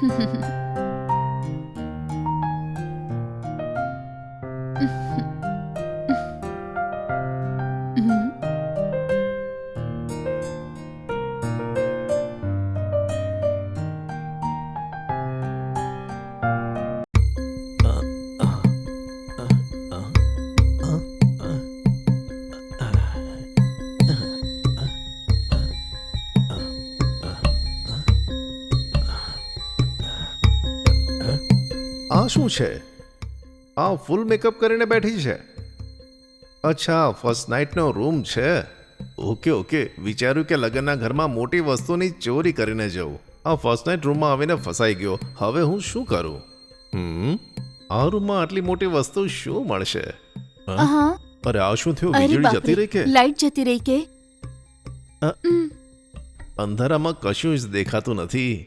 哼哼哼 આ શું છે? આ ફૂલ મેકઅપ કરીને બેઠી છે. અચ્છા ફર્સ્ટ નાઇટનો રૂમ છે. ઓકે ઓકે વિચાર્યું કે લગ્નના ઘરમાં મોટી વસ્તુની ચોરી કરીને જવું. આ ફર્સ્ટ નાઇટ રૂમમાં આવીને ફસાઈ ગયો. હવે હું શું કરું? હમ? આ રૂમમાં આટલી મોટી વસ્તુ શું મળશે? હા? અરે આ શું થયું? વીજળી જતી રહી કે? લાઈટ જતી રહી કે? અંધારામાં કશું જ દેખાતું નથી.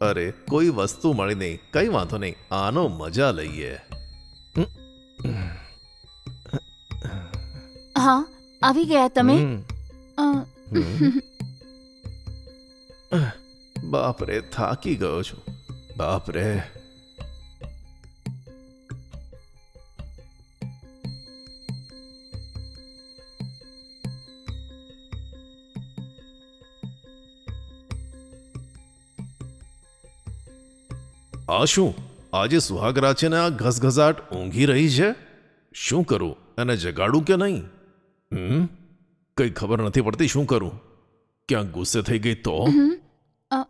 અરે કોઈ વસ્તુ મળી નહીં. કઈ વાંધો નહીં. આનો મજા લઈએ. હા આવી ગયા તમે? બાપરે થાકી ગયો છું. બાપરે. આ શું? આજે સુહાગરા છે ને આ ઘસઘસાટ ઊંઘી રહી છે? શું કરું? એને જગાડું કે નહીં? હમ? કઈ ખબર નથી પડતી શું કરું? ક્યાં ગુસ્સે થઈ ગઈ તો? હમ, અ,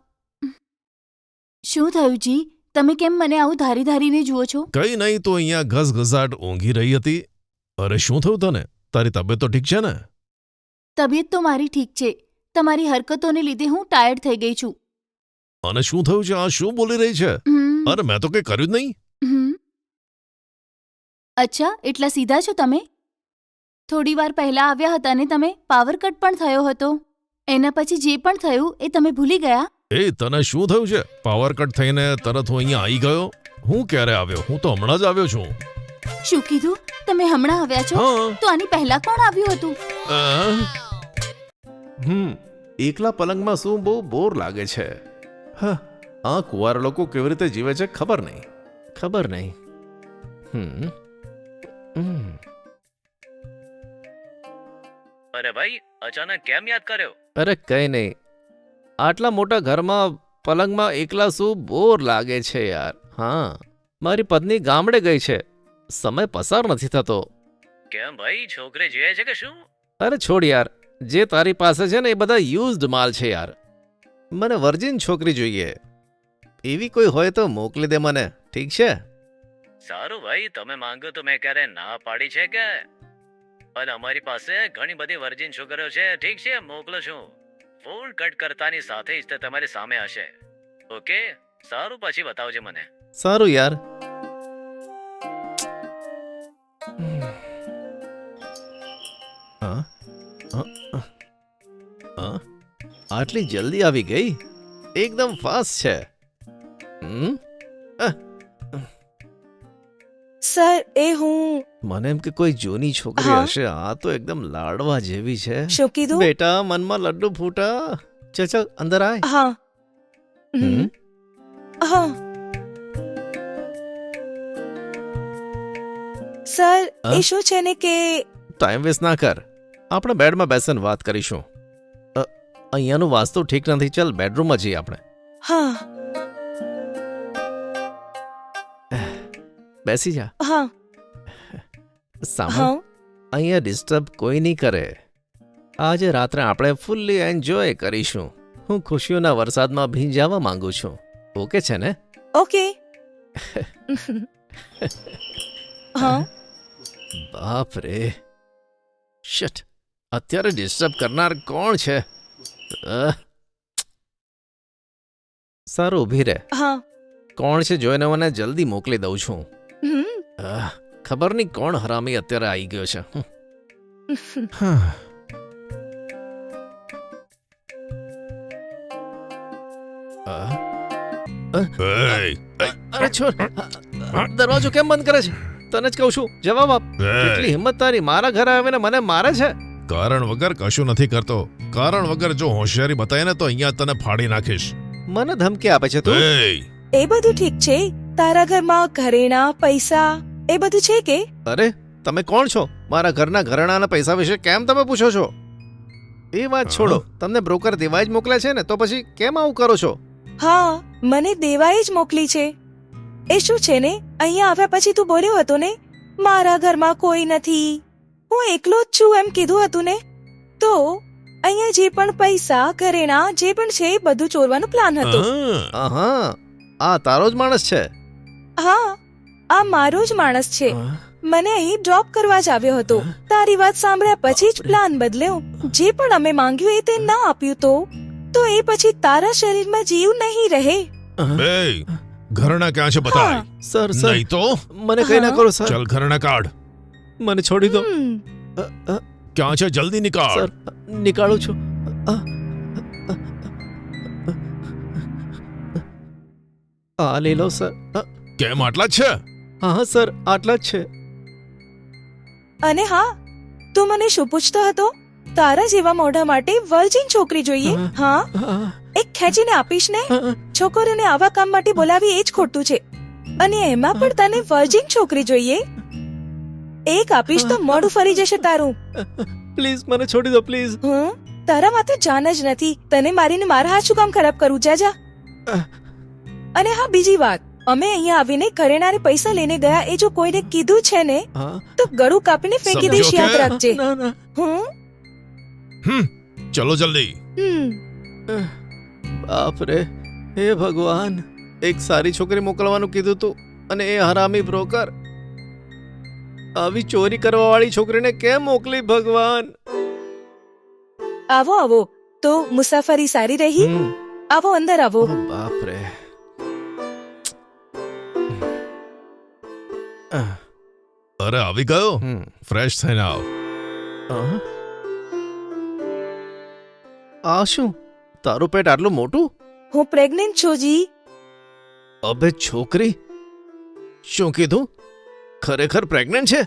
શું થયું જી? તમે કેમ મને આવું ધારી ધારીને જુઓ છો? કઈ નહીં તો અહીંયા ઘસઘસાટ ઊંઘી રહી હતી. અરે શું થયું તને? તારી તબિયત તો ઠીક છે ને? તબિયત તો મારી ઠીક છે. તમારી હરકતોને લીધે હું ટાયર્ડ થઈ ગઈ છું. અને શું થયું છે? આ શું બોલી રહી છે? હમ, અરે મેં તો કઈ કર્યું જ નહીં. હમ. અચ્છા એટલા સીધા છો તમે? થોડી વાર પહેલા આવ્યા હતા ને તમે પાવર કટ પણ થયો હતો. એના પછી જે પણ થયું એ તમે ભૂલી ગયા? એ તને શું થયું છે? પાવર કટ થઈને તરત હું અહીંયા આવી ગયો? હું ક્યારે આવ્યો? હું તો હમણાં જ આવ્યો છું. શું કીધું? તમે હમણાં આવ્યા છો? હા. તો આની પહેલા કોણ આવ્યું હતું? અ? હમ એકલા પલંગમાં શું બહુ બોર લાગે છે? હા આ કુંવાર લોકો કેવી રીતે જીવે છે ખબર નહીં. ખબર નહીં. હમ. હમ. અરે ભાઈ અચાનક કેમ યાદ કર્યો? અરે કઈ નહીં. આટલા મોટા ઘરમાં પલંગમાં એકલા શું બોર લાગે છે યાર. હા મારી પત્ની ગામડે ગઈ છે. સમય પસાર નથી થતો. કેમ ભાઈ છોકરે જોઈએ છે કે શું? અરે છોડ યાર જે તારી પાસે છે ને એ બધા યુઝડ માલ છે યાર. મને વર્જિન છોકરી જોઈએ. એવી કોઈ હોય તો મોકલી દે મને ઠીક છે? સારું ભાઈ તમે માંગો તો મેં ક્યારે ના પાડી છે કે? અને અમારી પાસે ઘણી બધી વર્જિન છોકરીઓ છે ઠીક છે મોકલો છું. ફોન કટ કરતાની સાથે જ તે તમારી સામે હશે. ઓકે? સારું પછી બતાવજે મને. સારું યાર. હા? હા, હા. હા? આટલી જલ્દી આવી ગઈ? એકદમ ફાસ્ટ છે. સર એ હું મને એમ કે કોઈ જૂની છોકરી હશે આ તો એકદમ લાડવા જેવી છે. શું કીધું? બેટા મનમાં લડ્ડુ ફૂટા. ચલ ચલ અંદર આય. હા? હા. સર? એ શું છે ને કે ટાઈમ વેસ્ટ ના કર. આપણે બેડમાં બેસીને વાત કરીશું. અહીંયાનું વાસ્તુ ઠીક નથી. ચાલ બેડરૂમમાં જઈએ આપણે. હા. બેસી જા. હા. સાંભળ અહીંયા ડિસ્ટર્બ કોઈ નહીં કરે. આજે રાત્રે આપણે ફૂલ્લી એન્જોય કરીશું. હું ખુશીઓના વરસાદમાં ભીંજાવા માંગુ છું. ઓકે છે ને? ઓકે. હા. બાપ રે. શટ. અત્યારે ડિસ્ટર્બ કરનાર કોણ છે? સારું ઊભી રહે. હા. કોણ છે જોઈને મને જલ્દી મોકલી દઉં છું. ખબર નહીં કોણ હરામી અત્યારે આવી ગયો છે? અરે દરવાજો કેમ બંધ કરે છે? તને જ કહું છું જવાબ આપ. કેટલી હિંમત તારી મારા ઘરે આવીને મને મારે છે? કારણ વગર કશું નથી કરતો. કારણ વગર જો હોશિયારી બતાય ને તો અહીંયા તને ફાડી નાખીશ. મને ધમકી આપે છે તું? એ બધું ઠીક છે. તારા ઘરમાં ઘરેણા પૈસા એ બધું છે કે? અરે તમે કોણ છો? મારા ઘરના ઘરેણાના પૈસા વિશે કેમ તમે પૂછો છો? એ વાત છોડો. તમને બ્રોકર દેવાય જ મોકલે છે ને તો પછી કેમ આવું કરો છો? હા મને દેવાએ જ મોકલી છે. એ શું છે ને? અહીંયા આવ્યા પછી તું બોલ્યો હતો ને મારા ઘરમાં કોઈ નથી. હું એકલો જ છું એમ કીધું હતું ને? તો અહીંયા જે પણ પૈસા ઘરેણા જે પણ છે એ બધું ચોરવાનો પ્લાન હતો. હા. આ તારો જ માણસ છે. હા આ મારો જ માણસ છે. મને અહીં ડ્રોપ કરવા જ આવ્યો હતો. તારી વાત સાંભળ્યા પછી જ પ્લાન બદલ્યો. જે પણ અમે માંગ્યું એ તે ના આપ્યું તો? તો એ પછી તારા શરીરમાં જીવ નહીં રહે? એય ઘરના ક્યાં છે બતાય? Sir sir. નહીં તો? મને કઈ ના કરો સર. ચલ ઘરના કાઢ. મને છોડી દો. ક્યાં છે? જલ્દી નીકાળ. સર નીકાળું છું. આ લે લો સર. કેમ આટલા જ છે? હા હા સર આટલા જ છે. અને હા તું મને શું પૂછતો હતો? તારા જેવા મોઢા માટે વર્જિન છોકરી જોઈએ હા. એક ખેંચીને આપીશ ને? છોકરીઓને આવા કામ માટે બોલાવી એ જ ખોટું છે. અને એમાં પણ તને વર્જિન છોકરી જોઈએ. એક આપીશ તો મોઢું ફરી જશે તારું. પ્લીઝ મને છોડી દો પ્લીઝ. હું તારા માથે જાન જ નથી. તને મારીને મારા હાથ શું કામ ખરાબ કરું? જા જા. અને હા બીજી વાત. અમે અહીંયા આવીને ઘરેણાને પૈસા લઈને ગયા એ જો કોઈને કીધું છે ને તો ગળું કાપીને ફેંકી દઈશ યાદ રાખજે. ના ના. હમ ચલો જલ્દી. હમ. બાપ રે હે ભગવાન એક સારી છોકરી મોકલવાનું કીધું તું અને એ હરામી બ્રોકર આવી ચોરી કરવા વાળી છોકરીને કેમ મોકલી ભગવાન? આવો આવો. તો મુસાફરી સારી રહી? આવો અંદર આવો. બાપ રે અરે આવી ગયો. ફ્રેશ થઈને આવ આ શું તારું પેટ આટલું મોટું હું પ્રેગ્નેન્ટ છું જી અબે છોકરી શું કીધું ખરેખર પ્રેગ્નન્ટ છે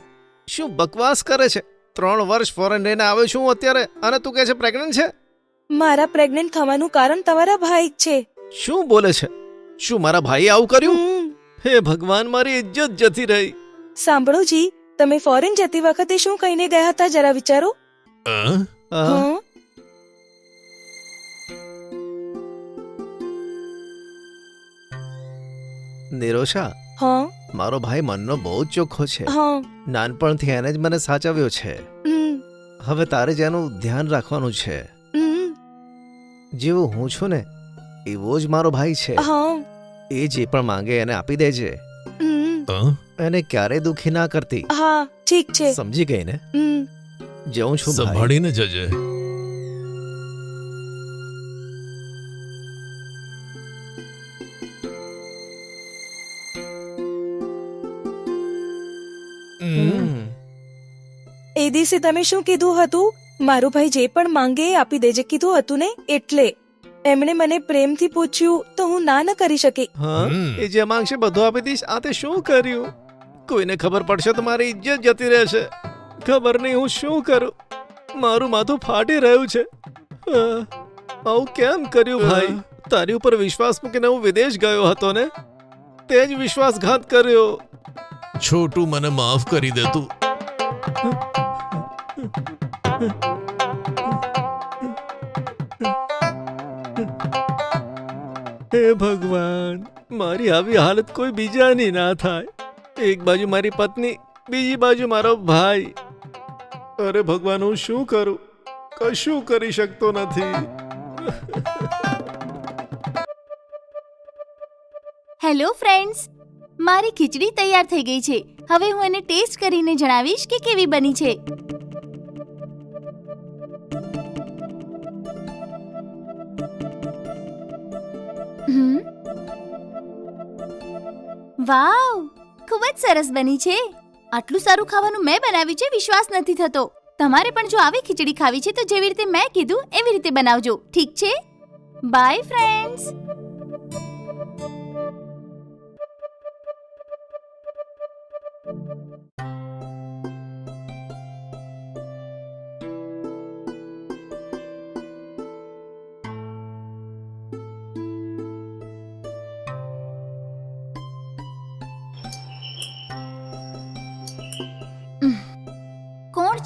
શું બકવાસ કરે છે ત્રણ વર્ષ ફોરેન રહીને આવ્યો છું અત્યારે અને તું કહે છે પ્રેગ્નન્ટ છે મારા પ્રેગ્નેન્ટ થવાનું કારણ તમારા ભાઈ છે શું બોલે છે શું મારા ભાઈએ આવું કર્યું હે ભગવાન મારી ઇજ્જત જતી રહી સાંભળો જી તમે ફોરેન જતી વખતે શું કહીને ગયા હતા જરા વિચારો? હં? નિરોશા મારો ભાઈ મનનો બહુ જ ચોખ્ખો છે. હં. નાનપણથી એને જ મને સાચવ્યો છે. હવે તારે જ એનું ધ્યાન રાખવાનું છે. જેવો હું છું ને એવો જ મારો ભાઈ છે. હં, એ જે પણ માંગે એને આપી દેજે. અ? એને ક્યારેય દુખી ના કરતી? હા ઠીક છે. સમજી ગઈ ને? જઉં છું સંભાળીને જજે. એ દિવસે તમે શું કીધું હતું? મારું ભાઈ જે પણ માંગે એ આપી દેજે. કીધું હતું ને? એટલે. એમણે મને પ્રેમથી પૂછ્યું તો હું ના ન કરી શકી. હમ. એ જે માંગશે બધું આપી દઈશ. આ તે શું કર્યું? કોઈને ખબર પડશે તો મારી ઇજ્જત જતી રહેશે. ખબર નહીં હું શું કરું. મારું માથું ફાટી રહ્યું છે. આવું કેમ કર્યું ભાઈ? તારી ઉપર વિશ્વાસ મૂકીને હું વિદેશ ગયો હતો ને? તે જ વિશ્વાસઘાત કર્યો. છોટું મને માફ કરી દે તું. હે ભગવાન મારી આવી હાલત કોઈ બીજાની ના થાય. એક બાજુ મારી પત્ની, બીજી બાજુ મારો ભાઈ. અરે ભગવાન, હું શું કરું? કશું કરી શકતો નથી. હેલો ફ્રેન્ડ્સ, મારી ખીચડી તૈયાર થઈ ગઈ છે. હવે હું એને ટેસ્ટ કરીને જણાવીશ કે કેવી બની છે. ખૂબ જ સરસ બની છે. આટલું સારું ખાવાનું મેં બનાવ્યું છે, વિશ્વાસ નથી થતો. તમારે પણ જો આવી ખીચડી ખાવી છે, તો જેવી રીતે મેં કીધું, એવી રીતે બનાવજો. ઠીક છે? બાય ફ્રેન્ડ્સ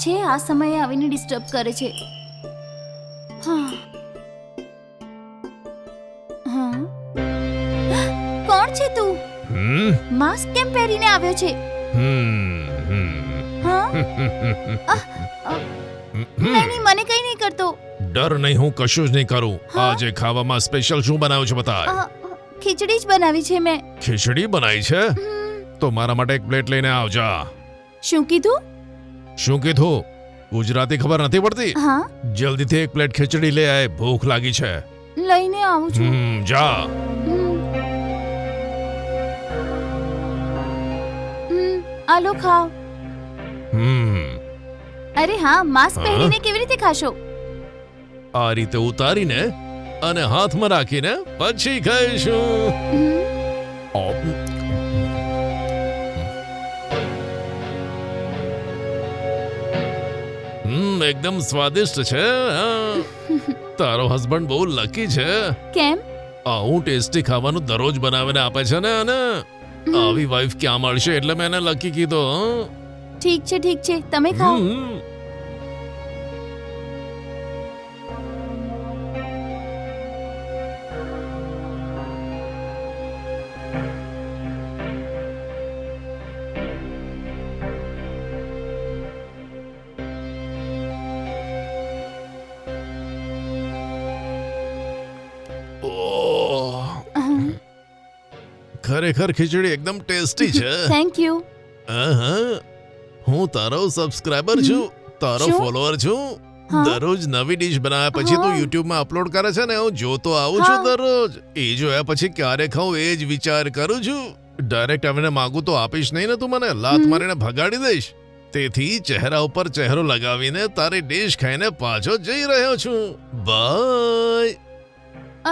છે આ સમયે આવીને ડિસ્ટર્બ કરે છે. કોણ છે તું? માસ્ક કેમ પહેરીને આવ્યો છે? નહીં મને કઈ નહીં કરતો. ડર નહીં હું કશું જ નહીં કરું. આજે ખાવામાં સ્પેશિયલ શું બનાવ્યું છે બતાય? ખીચડી જ બનાવી છે મેં. ખીચડી બનાવી છે? તો મારા માટે એક પ્લેટ લઈને આવજા. શું કીધું? શું કીધું? ગુજરાતી ખબર નથી પડતી? હા. જલ્દીથી એક પ્લેટ ખીચડી લે આય ભૂખ લાગી છે. લઈને આવું છું. હમ જા. હમ. હમ, ખાઓ. હમ. અરે હા માસ્ક હા? પહેરીને કેવી રીતે ખાશો? આ રીતે ઉતારીને અને હાથમાં રાખીને પછી ખાઈશું. હમ, એકદમ સ્વાદિષ્ટ છે તારો હસબન્ડ બહુ લકી છે. કેમ? આવું ટેસ્ટી ખાવાનું દરરોજ બનાવીને આપે છે ને અને આવી વાઈફ ક્યાં મળશે એટલે મેં એને લકી કીધો? ઠીક છે ઠીક છે. તમે ખાઓ. ખરેખર ખીચડી એકદમ ટેસ્ટી છે. થેન્ક યુ હા હું તારો સબસ્ક્રાઇબર છું તારો? ફોલોઅર છું. દરરોજ નવી ડીશ બનાવ્યા પછી તું હા. યુટ્યુબમાં અપલોડ કરે છે ને હું જોતો આવું છું દરરોજ. એ જોયા પછી ક્યારે ખાઉં એ જ વિચાર કરું છું. ડાયરેક્ટ આવીને માંગુ તો આપીશ નહીં ને તું મને. લાત. મારીને ભગાડી દઈશ. તેથી ચહેરા ઉપર ચહેરો લગાવીને તારી ડીશ ખાઈને પાછો જઈ રહ્યો છું. બાય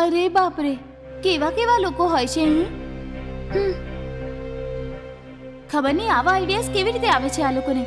અરે બાપરે કેવા કેવા લોકો હોય છે અહીં હમ. ખબર નહીં આવા આઈડિયાઝ કેવી રીતે આવે છે આ લોકોને?